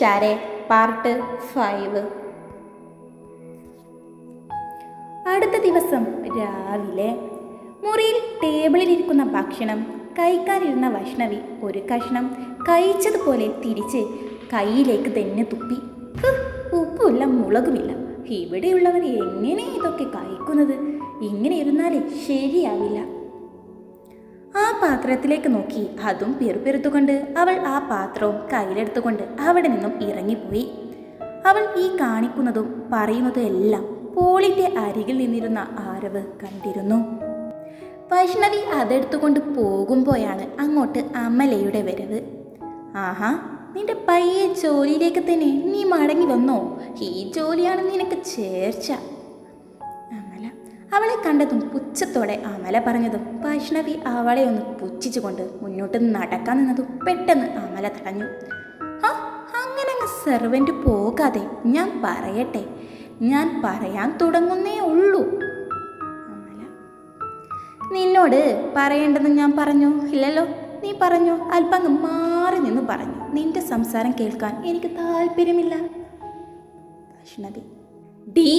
ഷാരെ part five അടുത്ത ദിവസം രാവിലെ മുറിയിൽ ടേബിളിലിരിക്കുന്ന ഭക്ഷണം കഴിക്കാനിരുന്ന വൈഷ്ണവി ഒരു കഷ്ണം കഴിച്ചതുപോലെ തിരിച്ച് കയ്യിലേക്ക് തന്നെ തുപ്പി. ഉപ്പുമില്ല മുളകുമില്ല. ഇവിടെയുള്ളവർ എങ്ങനെ ഇതൊക്കെ കഴിക്കുന്നത്? ഇങ്ങനെ ഇരുന്നാലേ ശരിയാവില്ല. പാത്രത്തിലേക്ക് നോക്കി. അതും പെറുപെറുത്തുകൊണ്ട് അവൾ ആ പാത്രവും കയ്യിലെടുത്തുകൊണ്ട് അവിടെ നിന്നും ഇറങ്ങിപ്പോയി. അവൾ ഈ കാണിക്കുന്നതും പറയുന്നതും എല്ലാം പോളിന്റെ അരികിൽ നിന്നിരുന്ന ആരവ് കണ്ടിരുന്നു. വൈഷ്ണവി അതെടുത്തുകൊണ്ട് പോകുമ്പോഴാണ് അങ്ങോട്ട് അമലയുടെ വരവ്. ആഹാ നിന്റെ പയ്യെ ജോലിയിലേക്ക് തന്നെ നീ മടങ്ങി വന്നോ? ഈ ജോലിയാണ് നിനക്ക് ചേർച്ച. അവളെ കണ്ടതും പുച്ഛത്തോടെ അമല പറഞ്ഞതും വൈഷ്ണവി അവളെ ഒന്ന് പുച്ഛിച്ചുകൊണ്ട് മുന്നോട്ട് നടക്കാൻ നിന്നതും പെട്ടെന്ന് അമല തടഞ്ഞു. ആ അങ്ങനെ അങ്ങ് സെർവന്റ് പോകാതെ ഞാൻ പറയട്ടെ? ഞാൻ പറയാൻ തുടങ്ങുന്നേ ഉള്ളൂ. അമല നിന്നോട് പറയേണ്ടെന്ന് ഞാൻ പറഞ്ഞു. ഇല്ലല്ലോ നീ പറഞ്ഞു. അല്പം മാറി നിന്ന് പറഞ്ഞു. നിന്റെ സംസാരം കേൾക്കാൻ എനിക്ക് താല്പര്യമില്ല. വൈഷ്ണവി ഡി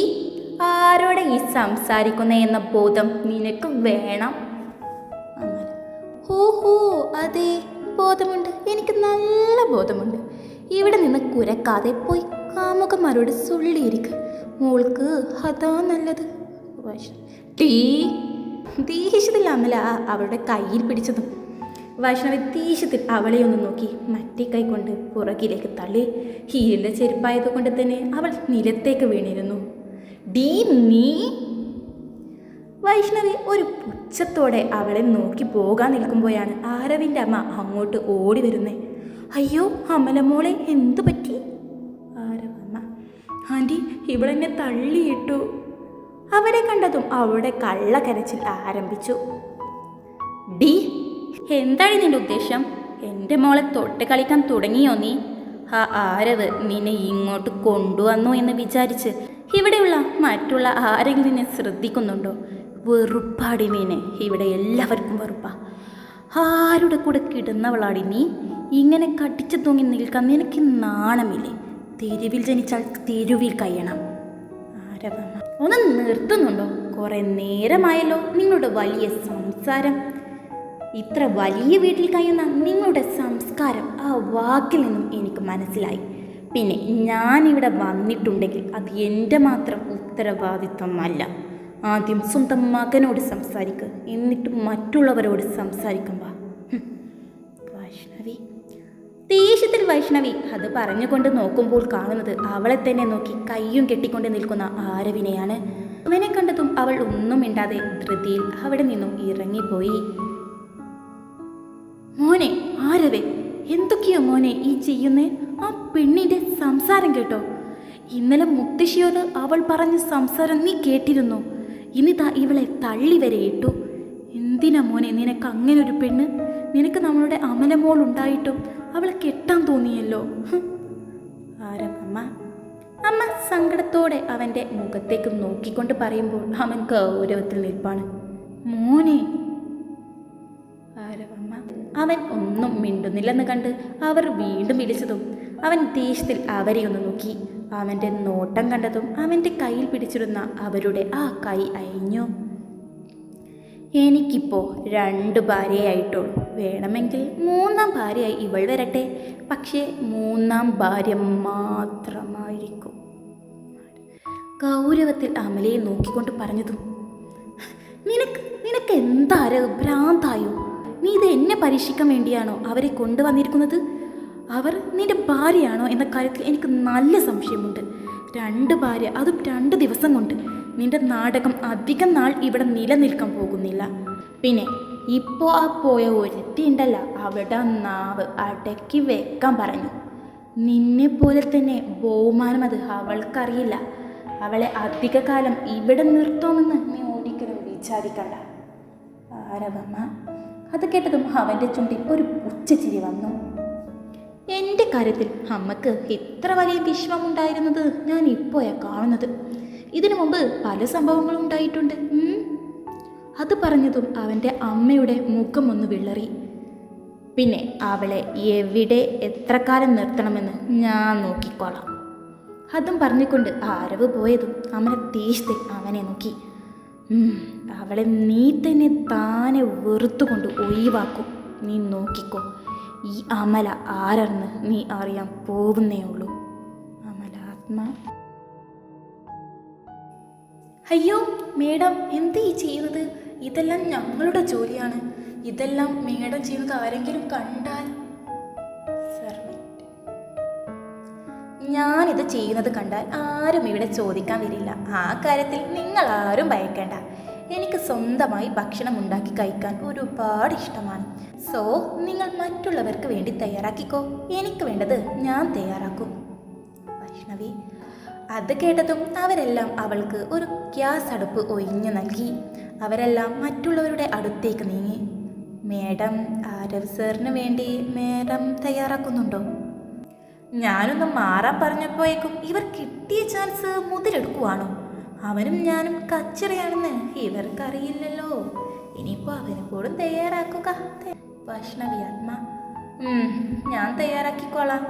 ആരോടെ ഈ സംസാരിക്കുന്ന എന്ന ബോധം നിനക്ക് വേണം? അങ്ങനെ ഓഹോ അതെ ബോധമുണ്ട്. എനിക്ക് നല്ല ബോധമുണ്ട്. ഇവിടെ നിന്ന് കുരക്കാതെ പോയി കാമുകന്മാരോട് സുള്ളിയിരിക്കുക മോൾക്ക് അതാ നല്ലത്. ടീ. ദേഷ്യത്തിലാന്നല്ല അവളുടെ കയ്യിൽ പിടിച്ചതും. വൈഷ്ണവി ദേഷ്യത്തിൽ അവളെ ഒന്ന് നോക്കി മറ്റേ കൈ കൊണ്ട് പുറകിലേക്ക് തള്ളി. ഹീലിന്റെ ചെരുപ്പായതുകൊണ്ട് തന്നെ അവൾ നിലത്തേക്ക് വീണിരുന്നു. ഡീ നീ? വൈഷ്ണവി ഒരു പുച്ഛത്തോടെ അവളെ നോക്കി പോകാൻ നിൽക്കുമ്പോഴാണ് ആരവിന്റെ അമ്മ അങ്ങോട്ട് ഓടി വരുന്നത് അയ്യോ അമലമോളെ എന്തു പറ്റി? ആരവമ്മ ആന്റി ഇവളെന്നെ തള്ളിയിട്ടു. അവരെ കണ്ടതും അവളുടെ കള്ളക്കരച്ചിൽ ആരംഭിച്ചു. ഡി എന്താണ് നിന്റെ ഉദ്ദേശം? എന്റെ മോളെ തൊട്ട് കളിക്കാൻ തുടങ്ങിയോ നീ? ആ ആരവ് നിന്നെ ഇങ്ങോട്ട് കൊണ്ടുവന്നു എന്ന് വിചാരിച്ച് ഇവിടെയുള്ള മറ്റുള്ള ആരെങ്കിലും നിന്നെ ശ്രദ്ധിക്കുന്നുണ്ടോ? വെറുപ്പാടി നീനെ ഇവിടെ എല്ലാവർക്കും വെറുപ്പാ. ആരുടെ കൂടെ കിടന്നവളാടി നീ? ഇങ്ങനെ കടിച്ചു തൂങ്ങി നിൽക്കാൻ നിനക്ക് നാണമില്ലേ? തെരുവിൽ ജനിച്ചാൽ തെരുവിൽ കഴിയണം ഒന്ന് നിർത്തുന്നുണ്ടോ? കുറെ നേരമായല്ലോ നിങ്ങളുടെ വലിയ സംസാരം. ഇത്ര വലിയ വീട്ടിൽ കഴിയുന്ന നിങ്ങളുടെ സംസ്കാരം ആ വാക്കിൽ നിന്നും എനിക്ക് മനസ്സിലായി. പിന്നെ ഞാനിവിടെ വന്നിട്ടുണ്ടെങ്കിൽ അത് എന്റെ മാത്രം ഉത്തരവാദിത്വമല്ല ആദ്യം സ്വന്തം മകനോട് സംസാരിക്കുക എന്നിട്ട് മറ്റുള്ളവരോട് സംസാരിക്കുമ്പോൾ വൈഷ്ണവി. ദേഷ്യത്തിൽ വൈഷ്ണവി അത് പറഞ്ഞുകൊണ്ട് നോക്കുമ്പോൾ കാണുന്നത് അവളെ തന്നെ നോക്കി കയ്യും കെട്ടിക്കൊണ്ട് നിൽക്കുന്ന ആരവിനെയാണ്. അവനെ കണ്ടതും അവൾ ഒന്നും മിണ്ടാതെ ധൃതിയിൽ അവിടെ നിന്നും ഇറങ്ങിപ്പോയി. മോനെ ആരവേ എന്തൊക്കെയോ മോനെ ഈ ചെയ്യുന്നേ? ആ പെണ്ണിന്റെ സംസാരം കേട്ടോ. ഇന്നലെ മുത്തശ്ശിയോട് അവൾ പറഞ്ഞ സംസാരം നീ കേട്ടിരുന്നു? ഇന്നിതാ ഇവളെ തള്ളി വരെ ഇട്ടു. എന്തിനാ മോനെ നിനക്ക് അങ്ങനെ ഒരു പെണ്ണ്? നിനക്ക് നമ്മളുടെ അമലമോൾ ഉണ്ടായിട്ടും അവളെ കെട്ടാൻ തോന്നിയല്ലോ. ഹ്. ആരമ്മ അമ്മ? സങ്കടത്തോടെ അവന്റെ മുഖത്തേക്ക് നോക്കിക്കൊണ്ട് പറയുമ്പോൾ അവൻ ഗൗരവത്തിൽ നിൽപ്പാണ്. മോനെ. ആരവമ്മ അവൻ ഒന്നും മിണ്ടുന്നില്ലെന്ന് കണ്ട് അവർ വീണ്ടും വിളിച്ചതും അവൻ ദേഷ്യത്തിൽ അവരെ ഒന്ന് നോക്കി. അവന്റെ നോട്ടം കണ്ടതും അവന്റെ കയ്യിൽ പിടിച്ചിരുന്ന അവരുടെ ആ കൈ അയഞ്ഞു. എനിക്കിപ്പോൾ രണ്ട് ഭാര്യയായിട്ടുള്ളൂ. വേണമെങ്കിൽ മൂന്നാം ഭാര്യയായി ഇവൾ വരട്ടെ. പക്ഷേ മൂന്നാം ഭാര്യ മാത്രമായിരിക്കും. ഗൗരവത്തിൽ അമലയെ നോക്കിക്കൊണ്ട് പറഞ്ഞതും നിനക്ക് നിനക്ക് എന്താ ഭ്രാന്തായോ? നീ ഇത് എന്നെ പരീക്ഷിക്കാൻ വേണ്ടിയാണോ അവരെ കൊണ്ടുവന്നിരിക്കുന്നത്? അവർ നിന്റെ ഭാര്യയാണോ എന്ന കാര്യത്തിൽ എനിക്ക് നല്ല സംശയമുണ്ട്. രണ്ട് ഭാര്യ അതും രണ്ട് ദിവസം കൊണ്ട് നിന്റെ നാടകം അധികം നാൾ ഇവിടെ നിലനിൽക്കാൻ പോകുന്നില്ല. പിന്നെ ഇപ്പോൾ ആ പോയ ഒരുത്തി ഉണ്ടല്ലോ അവിടെ നാവ് അടക്കി വെക്കാൻ പറഞ്ഞു. നിന്നെ പോലെ തന്നെ ബഹുമാനം അത് അവൾക്കറിയില്ല. അവളെ അധികകാലം ഇവിടെ നിർത്തുമെന്ന് നീ ഒരിക്കലും വിചാരിക്കണ്ട. ആരവമ്മ അത് കേട്ടതും അവന്റെ ചുണ്ടിൽ ഒരു പുച്ഛച്ചിരി വന്നു. എന്റെ കാര്യത്തിൽ അമ്മയ്ക്ക് ഇത്ര വലിയ വിശ്വമുണ്ടായിരുന്നത് ഞാൻ ഇപ്പോഴാണ് കാണുന്നത്. ഇതിനു മുമ്പ് പല സംഭവങ്ങളും ഉണ്ടായിട്ടുണ്ട്. അത് പറഞ്ഞതും അവന്റെ അമ്മയുടെ മുഖം ഒന്ന് വിളറി. പിന്നെ അവളെ എവിടെ എത്ര കാലം നിർത്തണമെന്ന് ഞാൻ നോക്കിക്കോളാം. അതും പറഞ്ഞുകൊണ്ട് ആരവ് പോയതും അമല ദേഷ്യത്തിൽ അവനെ നോക്കി. അവളെ നീ തന്നെ താനെ വെറുത്തുകൊണ്ട് ഒഴിവാക്കും. നീ നോക്കിക്കോ. ഈ അമല ആരെന്ന് നീ അറിയാൻ പോകുന്നേ ഉള്ളൂ. അമലാത്മ. അയ്യോ മേഡം എന്ത് ഈ ചെയ്യുന്നത്? ഇതെല്ലാം ഞങ്ങളുടെ ജോലിയാണ്. ഇതെല്ലാം മേഡം ചെയ്യുന്നത് ആരെങ്കിലും കണ്ടാൽ. ഞാനിത് ചെയ്യുന്നത് കണ്ടാൽ ആരും ഇവിടെ ചോദിക്കാൻ വരില്ല. ആ കാര്യത്തിൽ നിങ്ങൾ ആരും ഭയക്കേണ്ട. എനിക്ക് സ്വന്തമായി ഭക്ഷണം ഉണ്ടാക്കി കഴിക്കാൻ ഒരുപാട് ഇഷ്ടമാണ്. സോ നിങ്ങൾ മറ്റുള്ളവർക്ക് വേണ്ടി തയ്യാറാക്കിക്കോ. എനിക്ക് വേണ്ടത് ഞാൻ തയ്യാറാക്കും. വൈഷ്ണവി അത് കേട്ടതും അവരെല്ലാം അവൾക്ക് ഒരു ഗ്യാസ് അടുപ്പ് ഒഴിഞ്ഞു നൽകി. അവരെല്ലാം മറ്റുള്ളവരുടെ അടുത്തേക്ക് നീങ്ങി. മേഡം ആരവ് സാറിന് വേണ്ടി മേഡം തയ്യാറാക്കുന്നുണ്ടോ? ഞാനൊന്ന് മാറാൻ പറഞ്ഞപ്പോഴേക്കും ഇവർ കിട്ടിയ ചാൻസ് മുതലെടുക്കുവാണോ? അവനും ഞാനും കച്ചറയാണെന്ന് ഇവർക്കറിയില്ലല്ലോ. ഇനിയിപ്പോൾ അവന് കൂടും തയ്യാറാക്കുക. വൈഷ്ണവി ആത്മ ഞാൻ തയ്യാറാക്കിക്കോളാം.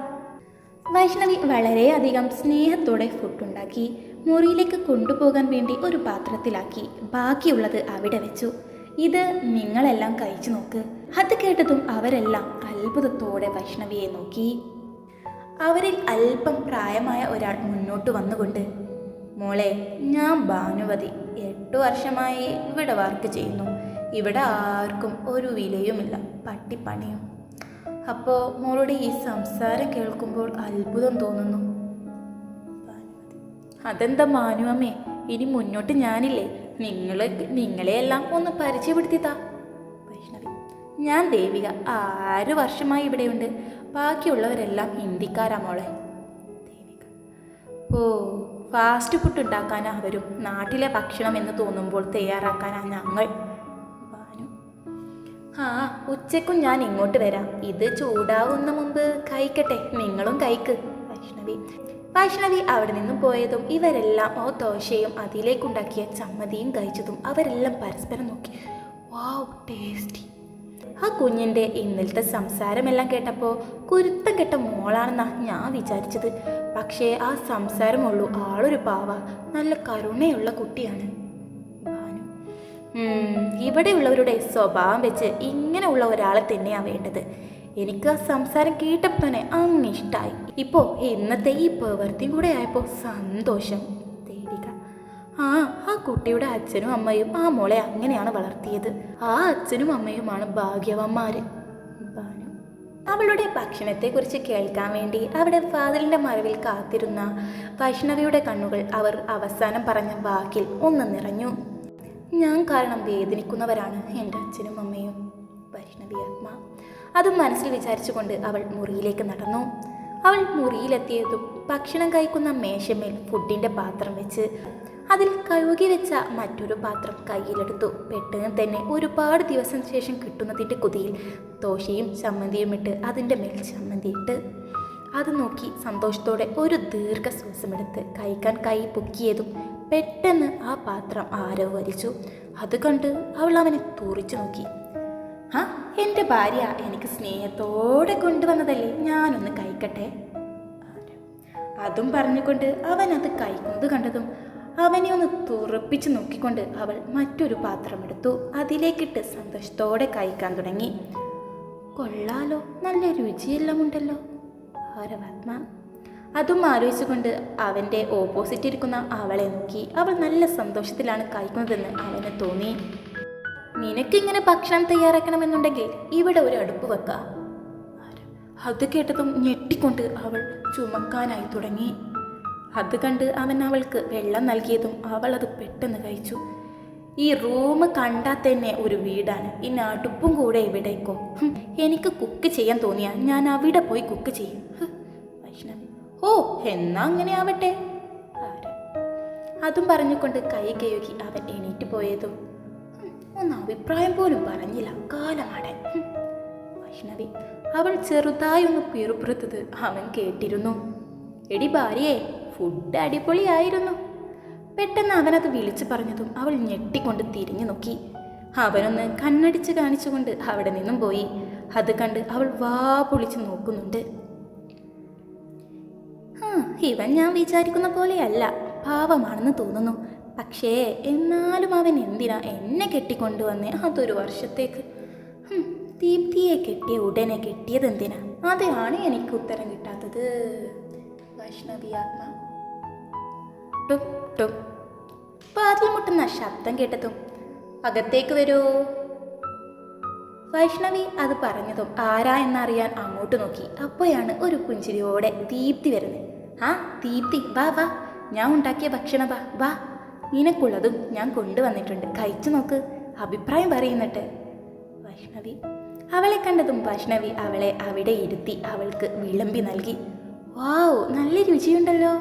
വൈഷ്ണവി വളരെയധികം സ്നേഹത്തോടെ ഫുഡുണ്ടാക്കി മുറിയിലേക്ക് കൊണ്ടുപോകാൻ വേണ്ടി ഒരു പാത്രത്തിലാക്കി ബാക്കിയുള്ളത് അവിടെ വെച്ചു. ഇത് നിങ്ങളെല്ലാം കഴിച്ചു നോക്ക്. അത് കേട്ടതും അവരെല്ലാം അത്ഭുതത്തോടെ വൈഷ്ണവിയെ നോക്കി. അവരിൽ അല്പം പ്രായമായ ഒരാൾ മുന്നോട്ട് വന്നുകൊണ്ട് മോളെ ഞാൻ ഭാനുവതി എട്ടു വർഷമായി ഇവിടെ വർക്ക് ചെയ്യുന്നു. ഇവിടെ ആർക്കും ഒരു വിലയുമില്ല പട്ടിപ്പണിയും. അപ്പോൾ മോളുടെ ഈ സംസാരം കേൾക്കുമ്പോൾ അത്ഭുതം തോന്നുന്നു. അതെന്താ മാനുവമ്മേ ഇനി മുന്നോട്ട് ഞാനില്ലേ? നിങ്ങളെ നിങ്ങളെയെല്ലാം ഒന്ന് പരിചയപ്പെടുത്തിത്താ വൈഷ്ണവി ഞാൻ ദേവിക. ആറ് വർഷമായി ഇവിടെയുണ്ട്. ബാക്കിയുള്ളവരെല്ലാം ഹിന്ദിക്കാരാ മോളെ. ദേവിക. ഓ ഫാസ്റ്റ് ഫുഡ് ഉണ്ടാക്കാനാ അവരും. നാട്ടിലെ ഭക്ഷണം എന്ന് തോന്നുമ്പോൾ തയ്യാറാക്കാനാ ഞങ്ങൾ. ആ ഉച്ചക്കും ഞാൻ ഇങ്ങോട്ട് വരാം. ഇത് ചൂടാവുന്ന മുമ്പ് കഴിക്കട്ടെ. നിങ്ങളും കഴിക്ക്. വൈഷ്ണവി. വൈഷ്ണവി അവിടെ നിന്നും പോയതും ഇവരെല്ലാം ഓ ദോശയും അതിലേക്കുണ്ടാക്കിയ ചമ്മതിയും കഴിച്ചതും അവരെല്ലാം പരസ്പരം നോക്കി. Wow tasty. ആ കുഞ്ഞിന്റെ ഇന്നലത്തെ സംസാരമെല്ലാം കേട്ടപ്പോൾ കുരുത്തം കെട്ട മോളാണെന്നാണ് ഞാൻ വിചാരിച്ചത്. പക്ഷേ ആ സംസാരമുള്ളൂ. ആളൊരു പാവ. നല്ല കരുണയുള്ള കുട്ടിയാണ്. ഇവിടെയുള്ളവരുടെ സ്വഭാവം വെച്ച് ഇങ്ങനെയുള്ള ഒരാളെ തന്നെയാണ് വേണ്ടത്. എനിക്ക് ആ സംസാരം കേട്ടപ്പോൾ തന്നെ അങ്ങ് ഇഷ്ടമായി ഇപ്പോൾ ഇന്നത്തെ ഈ പ്രവൃത്തിയും കൂടെ ആയപ്പോൾ സന്തോഷം. ദേവിക ആ ആ കുട്ടിയുടെ അച്ഛനും അമ്മയും ആ മോളെ അങ്ങനെയാണ് വളർത്തിയത്. ആ അച്ഛനും അമ്മയുമാണ് ഭാഗ്യവന്മാര്. ഭാനു അവളുടെ ഭക്ഷണത്തെക്കുറിച്ച് കേൾക്കാൻ വേണ്ടി അവിടെ വാതിലിന്റെ മറവിൽ കാത്തിരുന്ന വൈഷ്ണവിയുടെ കണ്ണുകൾ അവർ അവസാനം പറഞ്ഞ വാക്കിൽ ഒന്ന് നിറഞ്ഞു. ഞാൻ കാരണം വേദനിക്കുന്നവരാണ് എന്റെ അച്ഛനും അമ്മയും വൈഷ്ണവി ആത്മ. അതും മനസ്സിൽ വിചാരിച്ചുകൊണ്ട് അവൾ മുറിയിലേക്ക് നടന്നു. അവൾ മുറിയിലെത്തിയതും ഭക്ഷണം കഴിക്കുന്ന മേശമേൽ ഫുഡിന്റെ പാത്രം വെച്ച് അതിൽ കഴുകി വെച്ച മറ്റൊരു പാത്രം കയ്യിലെടുത്തു. പെട്ടെന്ന് തന്നെ ഒരുപാട് ദിവസം ശേഷം കിട്ടുന്നതിന്റെ കുതിയിൽ ദോശയും ചമ്മന്തിയും ഇട്ട് അതിന്റെ മേൽ ചമ്മന്തി ഇട്ട് അത് നോക്കി സന്തോഷത്തോടെ ഒരു ദീർഘശ്വാസമെടുത്ത് കഴിക്കാൻ കൈ പൊക്കിയതും പെട്ടെന്ന് ആ പാത്രം ആരോ വലിച്ചു. അത് കണ്ട് അവൾ അവനെ തുറിച്ചു നോക്കി. ആ എന്റെ ഭാര്യ എനിക്ക് സ്നേഹത്തോടെ കൊണ്ടുവന്നതല്ലേ? ഞാനൊന്ന് കഴിക്കട്ടെ. അതും പറഞ്ഞുകൊണ്ട് അവൻ അത് കഴിക്കുന്നത് കണ്ടതും അവനെ ഒന്ന് തുറപ്പിച്ച് നോക്കിക്കൊണ്ട് അവൾ മറ്റൊരു പാത്രമെടുത്തു അതിലേക്കിട്ട് സന്തോഷത്തോടെ കഴിക്കാൻ തുടങ്ങി. കൊള്ളാലോ നല്ല രുചിയെല്ലാം ഉണ്ടല്ലോ. ആരവാത്മ അതും ആലോചിച്ചുകൊണ്ട് അവന്റെ ഓപ്പോസിറ്റ് ഇരിക്കുന്ന അവളെ നോക്കി. അവൾ നല്ല സന്തോഷത്തിലാണ് കഴിക്കുന്നതെന്ന് അവന് തോന്നി. നിനക്കിങ്ങനെ ഭക്ഷണം തയ്യാറാക്കണമെന്നുണ്ടെങ്കിൽ ഇവിടെ ഒരു അടുപ്പ് വെക്കാം. അത് കേട്ടതും ഞെട്ടിക്കൊണ്ട് അവൾ ചുമക്കാനായി തുടങ്ങി. അത് കണ്ട് അവൻ അവൾക്ക് വെള്ളം നൽകിയതും അവൾ അത് പെട്ടെന്ന് കഴിച്ചു. ഈ റൂം കണ്ടാൽ തന്നെ ഒരു വീടാണ്. ഇനി അടുപ്പും കൂടെ ഇവിടേക്കോ. എനിക്ക് കുക്ക് ചെയ്യാൻ തോന്നിയാൽ ഞാൻ അവിടെ പോയി കുക്ക് ചെയ്യും. വൈഷ്ണവി. ഓ എന്നാ അങ്ങനെ ആവട്ടെ? അതും പറഞ്ഞുകൊണ്ട് കൈ കഴുകി അവൻ എണീറ്റ് പോയതും ഒന്ന് അഭിപ്രായം പോലും പറഞ്ഞില്ല. കാലമാടൻ. വൈഷ്ണവി അവൾ ചെറുതായി ഒന്ന് പിറുപിറുത്തത് അവൻ കേട്ടിരുന്നു. എടി ഭാര്യയെ ഫുഡ് അടിപൊളിയായിരുന്നു. പെട്ടെന്ന് അവനത് വിളിച്ചു പറഞ്ഞതും അവൾ ഞെട്ടിക്കൊണ്ട് തിരിഞ്ഞു നോക്കി. അവനൊന്ന് കണ്ണടിച്ച് കാണിച്ചുകൊണ്ട് അവിടെ നിന്നും പോയി. അത് കണ്ട് അവൾ വാ പൊളിച്ച് നോക്കുന്നുണ്ട്. ഇവൻ ഞാൻ വിചാരിക്കുന്ന പോലെയല്ല. പാവമാണെന്ന് തോന്നുന്നു. പക്ഷേ എന്നാലും അവൻ എന്തിനാ എന്നെ കെട്ടിക്കൊണ്ടുവന്നേ അതൊരു വർഷത്തേക്ക്? ദീപ്തിയെ കെട്ടിയ ഉടനെ കെട്ടിയത് എന്തിനാ? അതാണ് എനിക്ക് ഉത്തരം കിട്ടാത്തത്. വൈഷ്ണവിയാത്മ ടും ടും. വാതിൽ മുട്ടുന്ന ശബ്ദം കേട്ടതും അകത്തേക്ക് വരൂ. വൈഷ്ണവി അത് പറഞ്ഞതും ആരാ എന്നറിയാൻ അങ്ങോട്ട് നോക്കി. അപ്പോഴാണ് ഒരു പുഞ്ചിരിയോടെ ദീപ്തി വരുന്നത്. ആ ദീപ്തി വാ വാ. ഞാൻ ഉണ്ടാക്കിയ ഭക്ഷണം വാ വാ. നിനക്കുള്ളതും ഞാൻ കൊണ്ടുവന്നിട്ടുണ്ട്. കഴിച്ചു നോക്ക്. അഭിപ്രായം പറയുന്നിട്ട് വൈഷ്ണവി. അവളെ കണ്ടതും വൈഷ്ണവി അവളെ അവിടെ ഇരുത്തി അവൾക്ക് വിളമ്പി നൽകി. വാവ് നല്ല രുചിയുണ്ടല്ലോ.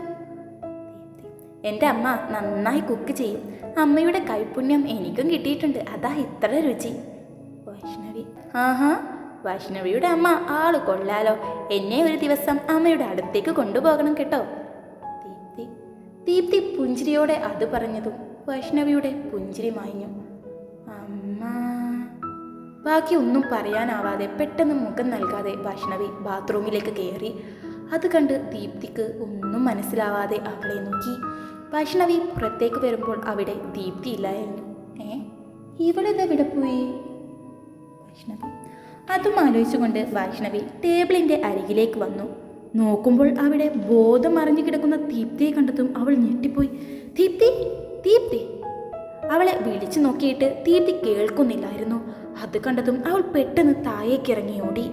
എന്റെ അമ്മ നന്നായി കുക്ക് ചെയ്യും. അമ്മയുടെ കൈപുണ്യം എനിക്കും കിട്ടിയിട്ടുണ്ട്. അതാ ഇത്ര രുചി. വൈഷ്ണവി. ആഹാ. വൈഷ്ണവിയുടെ അമ്മ ആൾ കൊള്ളാലോ. എന്നെ ഒരു ദിവസം അമ്മയുടെ അടുത്തേക്ക് കൊണ്ടുപോകണം കേട്ടോ. ദീപ്തി ദീപ്തി പുഞ്ചിരിയോടെ അത് പറഞ്ഞതും വൈഷ്ണവിയുടെ പുഞ്ചിരി മാഞ്ഞു. അമ്മ. ബാക്കി ഒന്നും പറയാനാവാതെ പെട്ടെന്ന് മുഖം നൽകാതെ വൈഷ്ണവി ബാത്റൂമിലേക്ക് കയറി അത് കണ്ട് ദീപ്തിക്ക് ഒന്നും മനസ്സിലാവാതെ അവളെ നോക്കി. വൈഷ്ണവി പുറത്തേക്ക് വരുമ്പോൾ അവിടെ ദീപ്തി ഇല്ലായിരുന്നു. ഏ? ഇവളിതെവിടെ പോയി? വൈഷ്ണവി അതും ആലോചിച്ചുകൊണ്ട് വൈഷ്ണവി ടേബിളിന്റെ അരികിലേക്ക് വന്നു. നോക്കുമ്പോൾ അവിടെ ബോധം മറിഞ്ഞു കിടക്കുന്ന ദീപ്തിയെ കണ്ടതും അവൾ ഞെട്ടിപ്പോയി. ദീപ്തി ദീപ്തി. അവളെ വിളിച്ചു നോക്കിയിട്ട് ദീപ്തി കേൾക്കുന്നില്ലായിരുന്നു. അത് കണ്ടതും അവൾ പെട്ടെന്ന് താഴേക്കിറങ്ങി ഓടി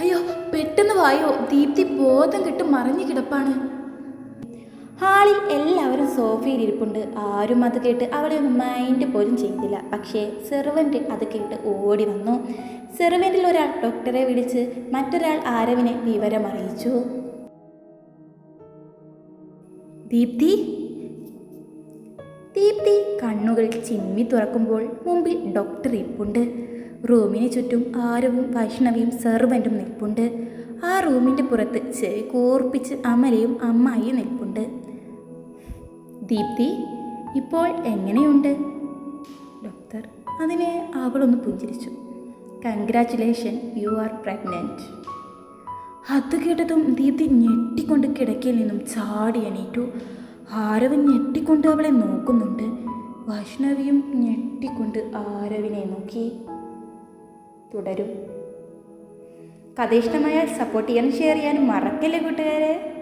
അയ്യോ പെട്ടെന്ന് വായോ. ദീപ്തി ബോധം കെട്ട് മറിഞ്ഞു കിടപ്പാണ്. ഹാളിൽ എല്ലാവരും സോഫയിൽ ഇരിപ്പുണ്ട്. ആരും അത് കേട്ട് അവളെ ഒന്ന് മൈൻഡ് പോലും ചെയ്തില്ല. പക്ഷേ സെർവന്റ് അത് കേട്ട് ഓടി വന്നു. സെർവന്റിൽ ഒരാൾ ഡോക്ടറെ വിളിച്ച് മറ്റൊരാൾ ആരവിനെ വിവരമറിയിച്ചു ദീപ്തി? ദീപ്തി കണ്ണുകൾ ചിമ്മി തുറക്കുമ്പോൾ മുമ്പിൽ ഡോക്ടർ ഇരിപ്പുണ്ട്. റൂമിന് ചുറ്റും ആരവും വൈഷ്ണവിയും സെർവന്റും നിൽപ്പുണ്ട്. ആ റൂമിന്റെ പുറത്ത് ചെവി കൂർപ്പിച്ച് അമലയും അമ്മായിയും നിൽപ്പുണ്ട്. ദീപ്തി ഇപ്പോൾ എങ്ങനെയുണ്ട്? ഡോക്ടർ അതിനെ അവളൊന്ന് പുഞ്ചിരിച്ചു. കൺഗ്രാറ്റുലേഷൻ യു ആർ പ്രഗ്നന്റ് അത് കേട്ടതും ദീപ്തി ഞെട്ടിക്കൊണ്ട് കിടക്കയിൽ നിന്നും ചാടി എണീറ്റു. ആരവൻ ഞെട്ടിക്കൊണ്ട് അവളെ നോക്കുന്നുണ്ട്. വൈഷ്ണവിയും ഞെട്ടിക്കൊണ്ട് ആരവിനെ നോക്കി. തുടരും. കഥ ഇഷ്ടമായാൽ സപ്പോർട്ട് ചെയ്യാനും ഷെയർ ചെയ്യാനും മറക്കല്ലേ കൂട്ടുകാരെ?